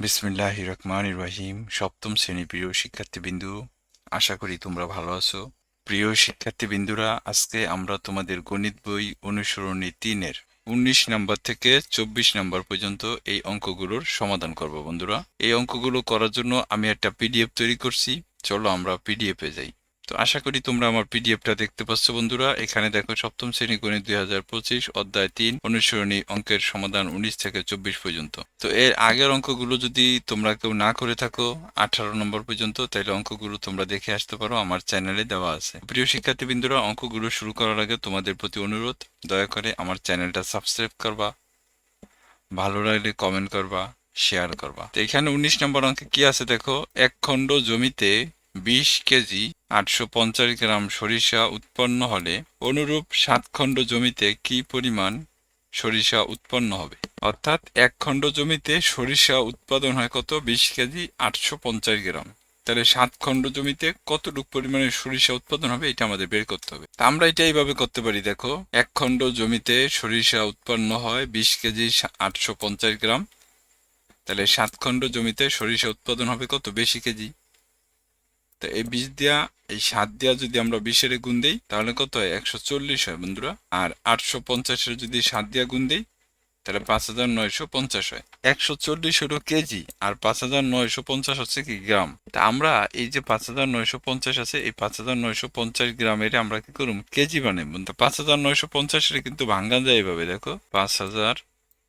বিসমিল্লাহ রহমান রহিম সপ্তম শ্রেণি প্রিয় শিক্ষার্থীবিন্দু, আশা করি তোমরা ভালো আছো। প্রিয় শিক্ষার্থীবিন্দুরা, আজকে আমরা তোমাদের গণিত বই অনুসরণী তিনের উনিশ নম্বর থেকে চব্বিশ নম্বর পর্যন্ত এই অঙ্কগুলোর সমাধান করব বন্ধুরা। এই অঙ্কগুলো করার জন্য আমি একটা পিডিএফ তৈরি করছি। চলো আমরা পিডিএফে যাই। তো আশা করি তোমরা আমার পিডিএফটা দেখতে পাচ্ছ, বন্ধুরা। এখানে দেখো, সপ্তম শ্রেণি গণিত দুই হাজার পঁচিশ, অধ্যায় তিন অনুসরণী অঙ্কের সমাধান উনিশ থেকে চব্বিশ পর্যন্ত। তো এর আগের অঙ্কগুলো যদি তোমরা কেউ না করে থাকো, আঠারো নম্বর পর্যন্ত, তাহলে অঙ্কগুলো তোমরা দেখে আসতে পারো আমার চ্যানেলে দেওয়া আছে। প্রিয় শিক্ষার্থীবৃন্দরা, অঙ্কগুলো শুরু করার আগে তোমাদের প্রতি অনুরোধ, দয়া করে আমার চ্যানেলটা সাবস্ক্রাইব করবা, ভালো লাগলে কমেন্ট করবা, শেয়ার করবা। তো এখানে উনিশ নম্বর অঙ্কে কি আছে দেখো এক খণ্ড জমিতে বিশ কেজি আটশো পঞ্চাশ গ্রাম সরিষা উৎপন্ন হলে অনুরূপ সাত খণ্ড জমিতে কি পরিমাণ সরিষা উৎপন্ন হবে? অর্থাৎ এক খণ্ড জমিতে সরিষা উৎপাদন হয় কত? বিশ কেজি আটশো পঞ্চাশ গ্রাম। তাহলে সাত খণ্ড জমিতে কতটুকু পরিমাণে সরিষা উৎপাদন হবে এটা আমাদের বের করতে হবে। তা আমরা এটা এইভাবে করতে পারি, দেখো। এক খণ্ড জমিতে সরিষা উৎপন্ন হয় বিশ কেজি আটশো পঞ্চাশ গ্রাম। তাহলে সাত খণ্ড জমিতে সরিষা উৎপাদন হবে কত? বেশি কেজি। তো এই বিশ দিয়া, এই সাত দিয়া যদি আমরা বিশের গুণ দিই, তাহলে কত হয়? একশো চল্লিশ হয় বন্ধুরা। আর আটশো পঞ্চাশের যদি সাত দিয়া গুণ দিই, তাহলে পাঁচ হাজার নয়শো পঞ্চাশ হয়। একশো চল্লিশ হলো কেজি, আর পাঁচ হাজার নয়শো পঞ্চাশ হচ্ছে কি গ্রাম। তা আমরা এই যে পাঁচ হাজার নয়শো পঞ্চাশ আছে, এই পাঁচ হাজার নয়শো পঞ্চাশ গ্রামের আমরা কি করুম? কেজি বানাবো তো পাঁচ হাজার নয়শো পঞ্চাশের কিন্তু ভাঙ্গা যায় এভাবে, দেখো। পাঁচ হাজার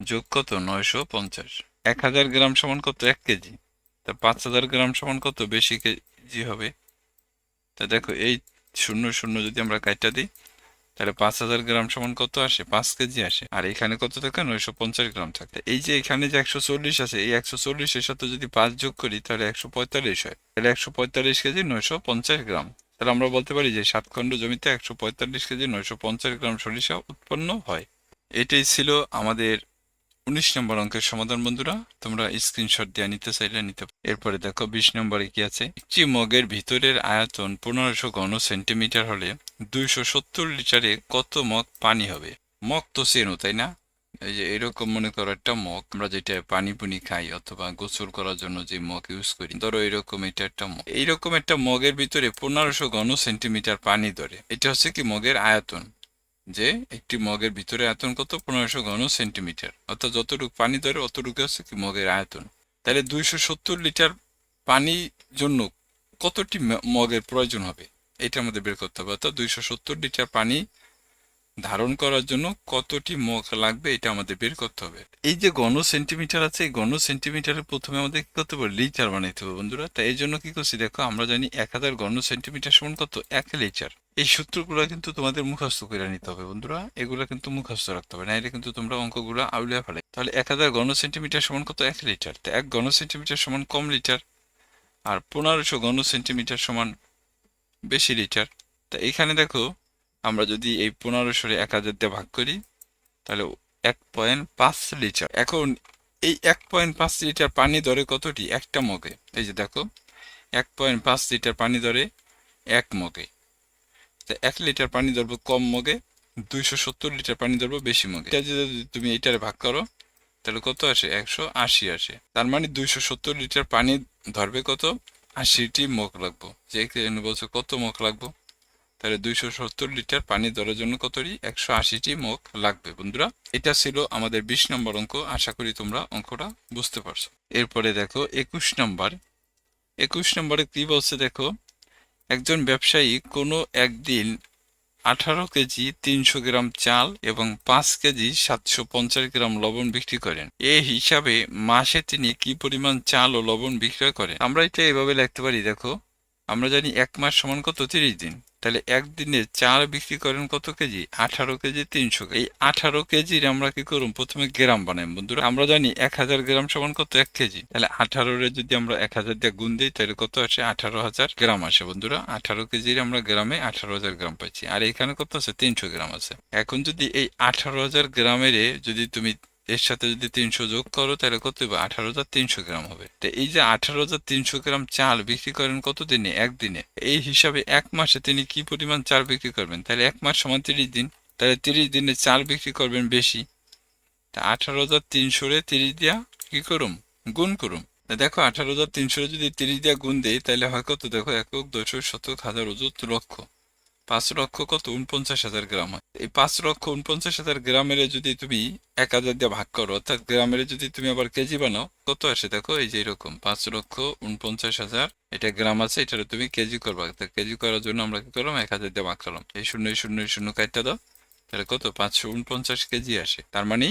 যোগ কত? নয়শো পঞ্চাশ। এক হাজার গ্রাম সমান কত? এক কেজি। তা পাঁচ হাজার গ্রাম সমান কত? বেশি কেজি হবে। তা দেখো, এই শূন্য শূন্য যদি আমরা কাইটা দিই, তাহলে পাঁচ হাজার গ্রাম সমান কত আসে? পাঁচ কেজি আসে। আর এখানে কত থাকে? নয়শো পঞ্চাশ গ্রাম থাকে। এই যে এখানে যে একশো চল্লিশ আছে, এই একশো চল্লিশের সাথে যদি পাঁচ যোগ করি, তাহলে একশো পঁয়তাল্লিশ হয়। তাহলে একশো পঁয়তাল্লিশ কেজি নয়শো পঞ্চাশ গ্রাম। তাহলে আমরা বলতে পারি যে সাত খণ্ড জমিতে একশো পঁয়তাল্লিশ কেজি নয়শো পঞ্চাশ গ্রাম সরিষা উৎপন্ন হয়। এটাই ছিল আমাদের উনিশ নম্বর অঙ্কের সমাধান, বন্ধুরা। তোমরা স্ক্রিনশট দিয়ে নিতে চাইলে নিতে এরপরে দেখো, বিশ নম্বরে কি আছে? একটি মগের ভিতরের আয়তন পনেরোশো ঘন সেন্টিমিটার হলে দুইশো সত্তর লিটারে কত মগ পানি হবে? মগ তো চেনো, তাই না? এই যে এরকম মনে করো একটা মগ। আমরা যেটা পানি পুনি খাই অথবা গোসল করার জন্য যে মগ ইউজ করি, ধরো এরকম এটা একটা মগ। এইরকম একটা মগের ভিতরে পনেরোশো ঘন সেন্টিমিটার পানি ধরে। এটা হচ্ছে কি মগের আয়তন। যে একটি মগের ভিতরে আয়তন কত? পনেরোশো ঘন সেন্টিমিটার। অর্থাৎ যতটুকু পানি ধরে অতটুকু হচ্ছে কি মগের আয়তন। তাহলে দুইশো সত্তর লিটার পানির জন্য কতটি মগের প্রয়োজন হবে? এটা আমাদের বের করতে হবে। অর্থাৎ দুইশো সত্তর লিটার পানি ধারণ করার জন্য কতটি মগ লাগবে এটা আমাদের বের করতে হবে। এই যে ঘন সেন্টিমিটার আছে, এই ঘন সেন্টিমিটারের প্রথমে আমাদের কি করতে হবে? লিটার বানাইতে হবে বন্ধুরা। তাই এই জন্য কি করছি দেখো, আমরা জানি এক হাজার ঘন সেন্টিমিটার সমান কত? এক লিটার। এই সূত্রগুলো কিন্তু তোমাদের মুখস্থ করে নিতে হবে, বন্ধুরা। এগুলো কিন্তু মুখস্থ রাখতে হবে না এটা কিন্তু তোমরা অঙ্কগুলো আউলিয়া ফেলে তাহলে এক হাজার ঘন সেন্টিমিটার সমান কত? এক লিটার। তো এক ঘন সেন্টিমিটার সমান কম লিটার, আর পনেরোশো ঘন সেন্টিমিটার সমান বেশি লিটার। তা এখানে দেখো, আমরা যদি এই পনেরোশোরে এক হাজার দিয়ে ভাগ করি, তাহলে এক পয়েন্ট পাঁচ লিটার। এখন এই এক পয়েন্ট পাঁচ লিটার পানি ধরে কতটি? একটা মগে। এই যে দেখো, এক পয়েন্ট পাঁচ লিটার পানি ধরে এক মগে। তা এক লিটার পানি ধরবো কম মগে, দুইশো সত্তর লিটার পানি ধরবো বেশি মগে। এটা যদি তুমি এইটারে ভাগ করো, তাহলে কত আসে? একশো আশি আসে। তার মানে দুইশো সত্তর লিটার পানি ধরবে কত? আশিটি মগ লাগবো। যে বলছো কত মগ লাগবো? তাহলে দুইশো সত্তর লিটার পানি ধরার জন্য কতটি? একশো আশিটি মুখ লাগবে বন্ধুরা। এটা ছিল আমাদের বিশ নম্বর অঙ্ক। আশা করি তোমরা অঙ্কটা বুঝতে পারছ। এরপরে দেখো একুশ নম্বর। একুশ নম্বরে কি বলছে দেখো? একজন ব্যবসায়ী কোনো একদিন আঠারো কেজি তিনশো গ্রাম চাল এবং পাঁচ কেজি সাতশো পঞ্চাশ গ্রাম লবণ বিক্রি করেন। এ হিসাবে মাসে তিনি কি পরিমাণ চাল ও লবণ বিক্রয় করেন? আমরা এটা এভাবে লিখতে পারি, দেখো। আমরা জানি এক মাস সমান কত? তিরিশ দিন। তাহলে একদিনে চাল বিক্রি করেন কত কেজি? আঠারো কেজি, তিনশো এই আঠারো কেজির আমরা কি করুন? প্রথমে গ্রাম বানাই। বন্ধুরা, আমরা জানি এক হাজার গ্রাম সমান কত? এক কেজি। তাহলে আঠারোরে যদি আমরা এক হাজার দিয়ে গুণ দিই, তাহলে কত আসে? আঠারো হাজার গ্রাম আসে। বন্ধুরা, আঠারো কেজির আমরা গ্রামে আঠারো হাজার গ্রাম পাচ্ছি আর এখানে কত আছে? তিনশো গ্রাম আছে। এখন যদি এই আঠারো হাজার গ্রামের যদি তুমি এর সাথে যদি তিনশো যোগ করো, তাহলে কত হবে আঠারো হাজার তিনশো গ্রাম হবে। তো এই যে আঠারো হাজার তিনশো গ্রাম চাল বিক্রি করেন কত দিনে একদিনে। এই হিসাবে এক মাসে তিনি কি পরিমাণ চাল বিক্রি করবেন? তাহলে এক মাস সমান তিরিশ দিন। তাহলে তিরিশ দিনে চাল বিক্রি করবেন বেশি। তা আঠারো হাজার তিনশো রে তিরিশ দিয়া কি করুম? গুণ করুম। দেখো, আঠারো হাজার তিনশো যদি তিরিশ দিয়ে গুণ দেই, তাহলে হয় কত? দেখো, একক, দশক, শতক, হাজার, অযুত, লক্ষ। পাঁচ লক্ষ কত? উনপঞ্চাশ হাজার গ্রাম হয়। এই পাঁচ লক্ষ উনপঞ্চাশ হাজার গ্রামের যদি তুমি এক হাজার দিয়ে ভাগ করো, অর্থাৎ গ্রামের যদি তুমি আবার কেজি বানাও, কত আসে? দেখো, এই যে এরকম পাঁচ লক্ষ উনপঞ্চাশ হাজার, এটা গ্রাম আছে এটা তুমি কেজি করবা। কেজি করার জন্য আমরা কি করলাম? এক হাজার দিয়ে ভাগ করলাম। এই শূন্য শূন্য শূন্য কাটটা দাও, তাহলে কত? পাঁচশো উনপঞ্চাশ কেজি আসে। তার মানে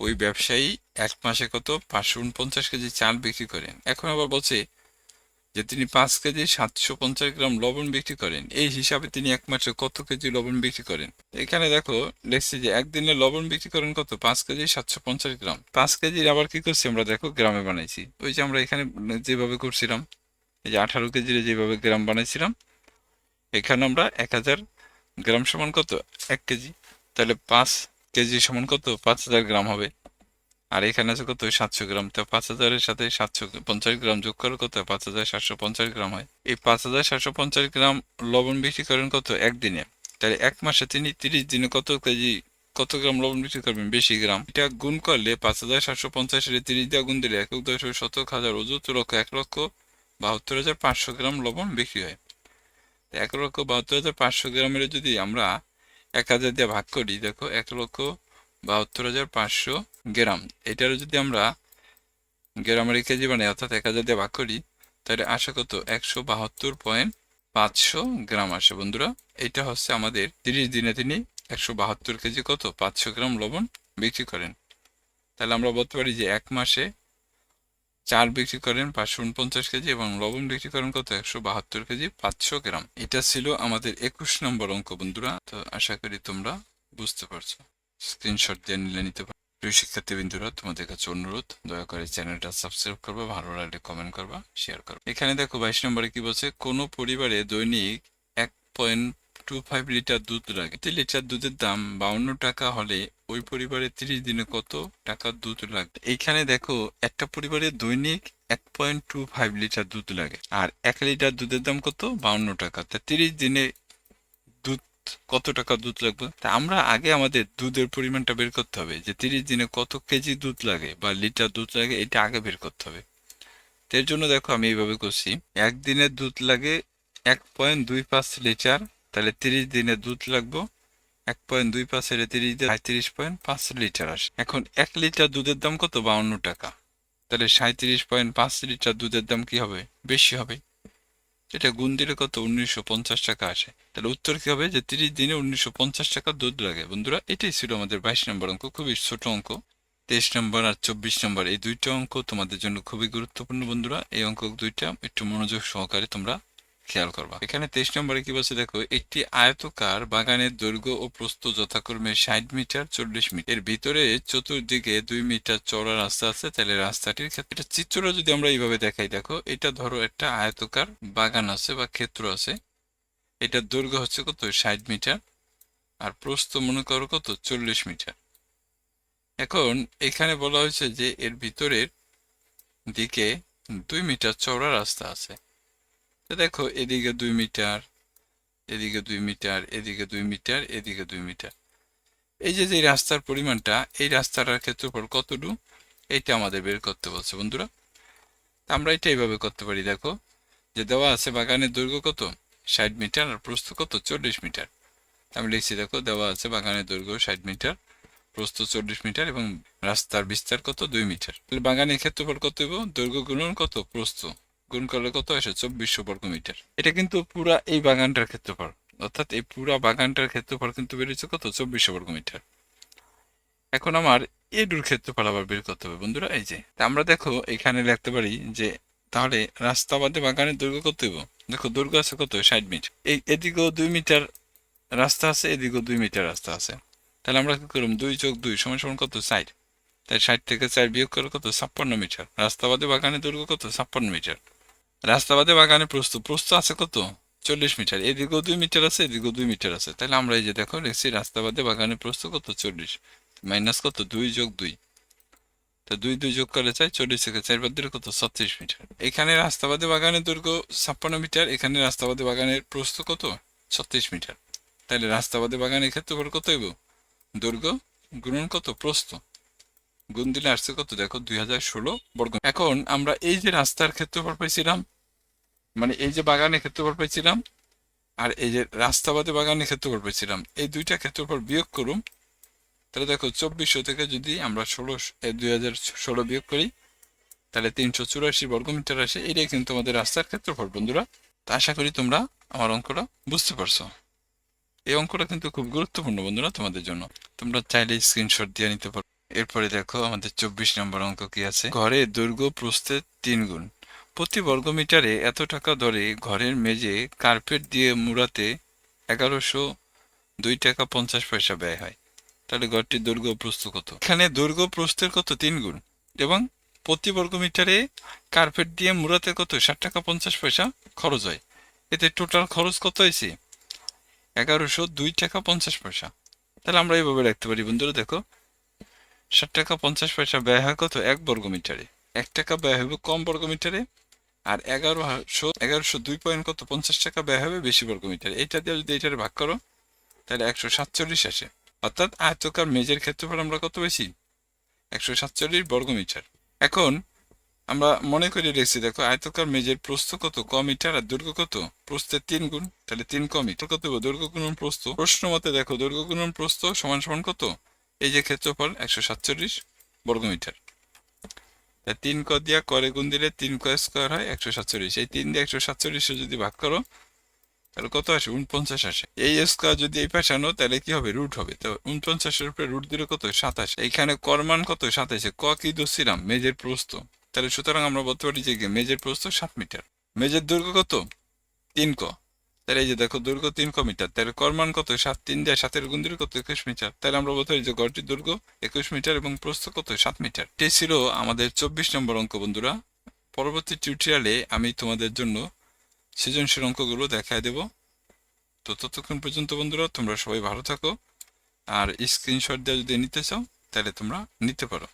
ওই ব্যবসায়ী এক মাসে কত? পাঁচশো উনপঞ্চাশ কেজি চাল বিক্রি করেন। এখন আবার বলছে যে তিনি পাঁচ কেজি সাতশো পঞ্চাশ গ্রাম লবণ বিক্রি করেন। এই হিসাবে তিনি এক মাসে কত কেজি লবণ বিক্রি করেন? এখানে দেখো লিখছে যে একদিনে লবণ বিক্রি করেন কত? পাঁচ কেজি সাতশো পঞ্চাশ গ্রাম। পাঁচ কেজির আবার কি করছি আমরা? দেখো, গ্রামে বানাইছি। ওই যে আমরা এখানে যেভাবে করছিলাম, এই যে আঠারো কেজির যেভাবে গ্রাম বানাইছিলাম, এখানে আমরা এক হাজার গ্রাম সমান কত? এক কেজি। তাহলে পাঁচ কেজি সমান কত? পাঁচ হাজার গ্রাম হবে। আর এখানে আছে কত? সাতশো গ্রাম। তো পাঁচ হাজারের সাথে সাতশো পঞ্চাশ গ্রাম যোগ করে কত? পাঁচ হাজার সাতশো পঞ্চাশ গ্রাম হয়। এই পাঁচ হাজার সাতশো পঞ্চাশ গ্রাম লবণ বিক্রি করেন কত? একদিনে। তাহলে এক মাসে তিনি তিরিশ দিনে কত কেজি, কত গ্রাম লবণ বিক্রি করবেন? বেশি গ্রাম। এটা গুণ করলে পাঁচ হাজার সাতশো পঞ্চাশের তিরিশ দিয়ে গুণ দিলে একক দশ শতক হাজার অযুত লক্ষ এক লক্ষ বাহাত্তর হাজার পাঁচশো গ্রাম লবণ বিক্রি হয়। এক লক্ষ বাহাত্তর হাজার পাঁচশো গ্রামের যদি আমরা এক হাজার দিয়ে ভাগ করি, দেখো, এক লক্ষ বাহাত্তর হাজার পাঁচশো গ্রাম। এটারও যদি আমরা গ্রামের কেজি বানাই, অর্থাৎ এক হাজার দিয়ে ভাগ করি, তাহলে আসে কত একশো বাহাত্তর পয়েন্ট পাঁচশো গ্রাম আসে। বন্ধুরা, এটা হচ্ছে আমাদের তিরিশ দিনে তিনি একশো বাহাত্তর কেজি কত? পাঁচশো গ্রাম লবণ বিক্রি করেন। তাহলে আমরা বলতে পারি যে এক মাসে চাল বিক্রি করেন পাঁচশো উনপঞ্চাশ কেজি এবং লবণ বিক্রি করেন কত? একশো বাহাত্তর কেজি, পাঁচশো গ্রাম। এটা ছিল আমাদের একুশ নম্বর অঙ্ক, বন্ধুরা। তো আশা করি তোমরা বুঝতে পারছ। স্ক্রিনশট দিয়ে নিলে নিতে পারো। প্রিয় শিক্ষার্থীবৃন্দুরা, তোমাদের কাছে অনুরোধ, দয়া করে চ্যানেলটা সাবস্ক্রাইব করবে, ভালো লাগলে কমেন্ট করবা শেয়ার করবা। এখানে দেখো বাইশ নম্বরে কি বলছে, কোনো পরিবারে দৈনিক এক পয়েন্ট টু ফাইভ লিটার দুধ লাগে। প্রতি লিটার দুধের দাম বাউন্ন টাকা হলে ওই পরিবারে তিরিশ দিনে কত টাকা দুধ লাগবে? এইখানে দেখো, একটা পরিবারে দৈনিক এক পয়েন্ট টু ফাইভ লিটার দুধ লাগে। আর এক লিটার দুধের দাম কত? বাউন্ন টাকা। তা তিরিশ দিনে কত টাকা দুধ লাগবে? তা আমরা আগে আমাদের দুধের পরিমাণটা বের করতে হবে, যে তিরিশ দিনে কত কেজি দুধ লাগে বা লিটার দুধ লাগে, এটা আগে বের করতে হবে। এর জন্য দেখো আমি এইভাবে করছি একদিনের দুধ লাগে এক পয়েন্ট দুই পাঁচ লিটার, তাহলে তিরিশ দিনে দুধ লাগবো, এক পয়েন্ট দুই পাঁচ এর তিরিশ সাঁত্রিশ পয়েন্ট পাঁচ লিটার আসে। এখন এক লিটার দুধের দাম কত? বাউন্ন টাকা। তাহলে সাঁত্রিশ পয়েন্ট পাঁচ লিটার দুধের দাম কি হবে? বেশি হবে। এটা গুণ দিলে কত? উনিশশো পঞ্চাশ টাকা আসে। তাহলে উত্তর কি হবে? যে তিরিশ দিনে উনিশশো পঞ্চাশ টাকা দুধ লাগে। বন্ধুরা, এটাই ছিল আমাদের বাইশ নম্বর অঙ্ক, খুবই ছোট অঙ্ক। তেইশ নম্বর আর চব্বিশ নম্বর, এই দুইটা অঙ্ক তোমাদের জন্য খুবই গুরুত্বপূর্ণ বন্ধুরা। এই অঙ্ক দুইটা একটু মনোযোগ সহকারে তোমরা খেয়াল করবা। এখানে তেইশ নম্বরে কি বলছে দেখো, একটি আয়তকার বাগানের দৈর্ঘ্য ও প্রস্থ যথাক্রমে ষাট মিটার চল্লিশ মিটার। এর ভিতরে চতুর্দিকে দুই মিটার চওড়া রাস্তা আছে, তাহলে রাস্তাটির ক্ষেত্রে এটা চিত্রটা যদি আমরা এইভাবে দেখাই, দেখো, এটা ধরো একটা আয়তকার বাগান আছে বা ক্ষেত্র আছে। এটার দৈর্ঘ্য হচ্ছে কত? ষাট মিটার। আর প্রস্থ মনে করো কত? চল্লিশ মিটার। এখন এখানে বলা হয়েছে যে এর ভিতরের দিকে দুই মিটার চওড়া রাস্তা আছে। তো দেখো, এদিকে দুই মিটার, এদিকে দুই মিটার, এদিকে দুই মিটার, এদিকে দুই মিটার। এই যে যে রাস্তার পরিমাণটা, এই রাস্তাটার ক্ষেত্রফল কতটুকু? এইটা আমাদের বের করতে বলছে বন্ধুরা। আমরা এটা এইভাবে করতে পারি, দেখো। যে দেওয়া আছে বাগানের দৈর্ঘ্য কত? ষাট মিটার, আর প্রস্থ কত? চল্লিশ মিটার। আমি লিখছি, দেখো, দেওয়া আছে বাগানের দৈর্ঘ্য ষাট মিটার, প্রস্থ চল্লিশ মিটার এবং রাস্তার বিস্তার কত? দুই মিটার। তাহলে বাগানের ক্ষেত্রফল কত দৈর্ঘ্য গুণন কত? প্রস্থ। গুণ করলে কত আসে চব্বিশশো বর্গ মিটার। এটা কিন্তু পুরা এই বাগানটার ক্ষেত্রফল। অর্থাৎ এই পুরা বাগানটার ক্ষেত্রফল কিন্তু বেরিয়েছে কত? চব্বিশশো বর্গ মিটার। এখন আমার এডুর ক্ষেত্রফল আবার বের করতে হবে বন্ধুরা, এই যে। আমরা দেখো, এখানে লিখতে পারি যে, তাহলে রাস্তা বাদে বাগানের দৈর্ঘ্য কত হইব? দেখো, দৈর্ঘ্য আছে কত? ষাট মিটার। এই এদিকেও দুই মিটার রাস্তা আছে, এদিকেও দুই মিটার রাস্তা আছে। তাহলে আমরা কি করলাম দুই যোগ দুই সমান সমান কত? ষাট। তাই ষাট থেকে চার বিয়োগ করে কত? ছাপ্পান্ন মিটার। রাস্তাবাদে বাগানের দৈর্ঘ্য কত? ছাপ্পান্ন মিটার। রাস্তাবাদে বাগানে প্রস্থ প্রস্থ আছে কত? চল্লিশ মিটার। এদিকেও দুই মিটার আছে, এদিকেও দুই মিটার আছে। তাহলে আমরা এই যে দেখো লিখছি রাস্তাবাদে বাগানের প্রস্থ কত? চল্লিশ। মাইনাস কত? দুই যোগ দুই। তো দুই দুই যোগ করলে চাই চল্লিশ থেকে চার বাদ কত? ছত্রিশ মিটার। এখানে রাস্তাবাদে বাগানের দৈর্ঘ্য ছাপ্পান্ন মিটার, এখানে রাস্তাবাদে বাগানের প্রস্থ কত? ছত্রিশ মিটার। তাহলে রাস্তাবাদে বাগানের ক্ষেত্রফল কত হইব? দৈর্ঘ্য গুণন কত? প্রস্থ। গুণ দিলে আসছে কত? দেখো, দুই হাজার ষোলো বর্গ এখন আমরা এই যে রাস্তার ক্ষেত্রফল পাইছিলাম মানে এই যে বাগানের ক্ষেত্রফল পাইছিলাম, আর এই যে রাস্তাবাদে বাগানের ক্ষেত্রফল পাইছিলাম, এই দুইটা ক্ষেত্রফল বিয়োগ করুন। তাহলে দেখো, চব্বিশশো থেকে যদি আমরা ষোলো দুই হাজার ষোলো বিয়োগ করি, তাহলে তিনশো চুরাশি বর্গমিটার আসে। এটাই কিন্তু আমাদের রাস্তার ক্ষেত্রফল, বন্ধুরা। তা আশা করি তোমরা আমার অঙ্কটা বুঝতে পারছ। এই অঙ্কটা কিন্তু খুব গুরুত্বপূর্ণ, বন্ধুরা, তোমাদের জন্য। তোমরা চাইলে স্ক্রিনশট দিয়ে নিতে পারো। এরপরে দেখো আমাদের চব্বিশ নম্বর অঙ্ক কি আছে? ঘরে দৈর্ঘ্য প্রস্থের তিন গুণ। প্রতি বর্গমিটারে এত টাকা দরে ঘরের মেঝে কার্পেট দিয়ে মুড়াতে এগারোশো দুই টাকা পঞ্চাশ পয়সা ব্যয় হয়। তাহলে ঘরটির দৈর্ঘ্য প্রস্থ কত? এখানে দৈর্ঘ্য প্রস্থের কত? তিন গুণ। এবং প্রতি বর্গমিটারে কার্পেট দিয়ে মুড়াতে কত? ষাট টাকা পঞ্চাশ পয়সা খরচ হয়। এতে টোটাল খরচ কত হয়েছে? এগারোশো দুই টাকা পঞ্চাশ পয়সা। তাহলে আমরা এইভাবে রাখতে পারি। বন্ধুরা, দেখো ষাট টাকা পঞ্চাশ পয়সা ব্যয় হয় কত? এক বর্গমিটারে। এক টাকা ব্যয় হবে কম বর্গমিটারে আর এগারোশো এগারোশো দুই পয়েন্ট কত? পঞ্চাশ টাকা ব্যয় হবে বেশি বর্গমিটারে। এইটা দিয়ে যদি এইটারে ভাগ করো, তাহলে একশো সাতচল্লিশ আসে। অর্থাৎ আয়তকার মেজের ক্ষেত্রফল আমরা কত বেশি একশো সাতচল্লিশ বর্গমিটার। এখন আমরা মনে করে রেখেছি দেখো, আয়তকার মেজের প্রস্থ কত? ক মিটার আর দৈর্ঘ্য কত? প্রস্থের তিন গুণ, তাহলে তিন ক মিটার। কত? দৈর্ঘ্য গুণন প্রস্থ। প্রশ্ন মতে দেখো, দৈর্ঘ্য গুণন প্রস্থ সমান সমান কত? এই যে ক্ষেত্রফল একশো সাতচল্লিশ বর্গমিটার। তা তিন ক দিয়া করে গুণ দিলে তিন ক স্কোয়ার হয় একশো সাতচল্লিশ। এই তিন দিয়ে একশো সাতচল্লিশে যদি ভাগ করো, তাহলে কত আসে? উনপঞ্চাশ আসে। এই স্কোয়ার যদি এই পাশে আনো, তাহলে কি হবে? রুট হবে। তো উনপঞ্চাশের উপরে রুট দিলে কত? সাতাশ। এইখানে করমান কত? সাতাশে। ক কি দোষিলাম মেজের প্রস্ত তাহলে সুতরাং আমরা বলতে পারি যে মেজের প্রস্ত সাত মিটার। মেজের দৈর্ঘ্য কত? তিন ক। তাহলে এই যে দেখো দৈর্ঘ্য তিন মিটার, তাহলে কর্মান কত? সাত তিন দিয়ে, সাতের গুণ দিলে কত? একুশ মিটার। তাহলে আমরা বলতে যে গড়টির দৈর্ঘ্য একুশ মিটার এবং প্রস্থ কত? সাত মিটার। এটাই ছিল আমাদের চব্বিশ নম্বর অঙ্ক, বন্ধুরা। পরবর্তী টিউটোরিয়ালে আমি তোমাদের জন্য সৃজনশীল অঙ্কগুলো দেখায় দেব। তো ততক্ষণ পর্যন্ত, বন্ধুরা, তোমরা সবাই ভালো থাকো। আর স্ক্রিনশট দিয়ে যদি নিতে চাও, তাহলে তোমরা নিতে পারো।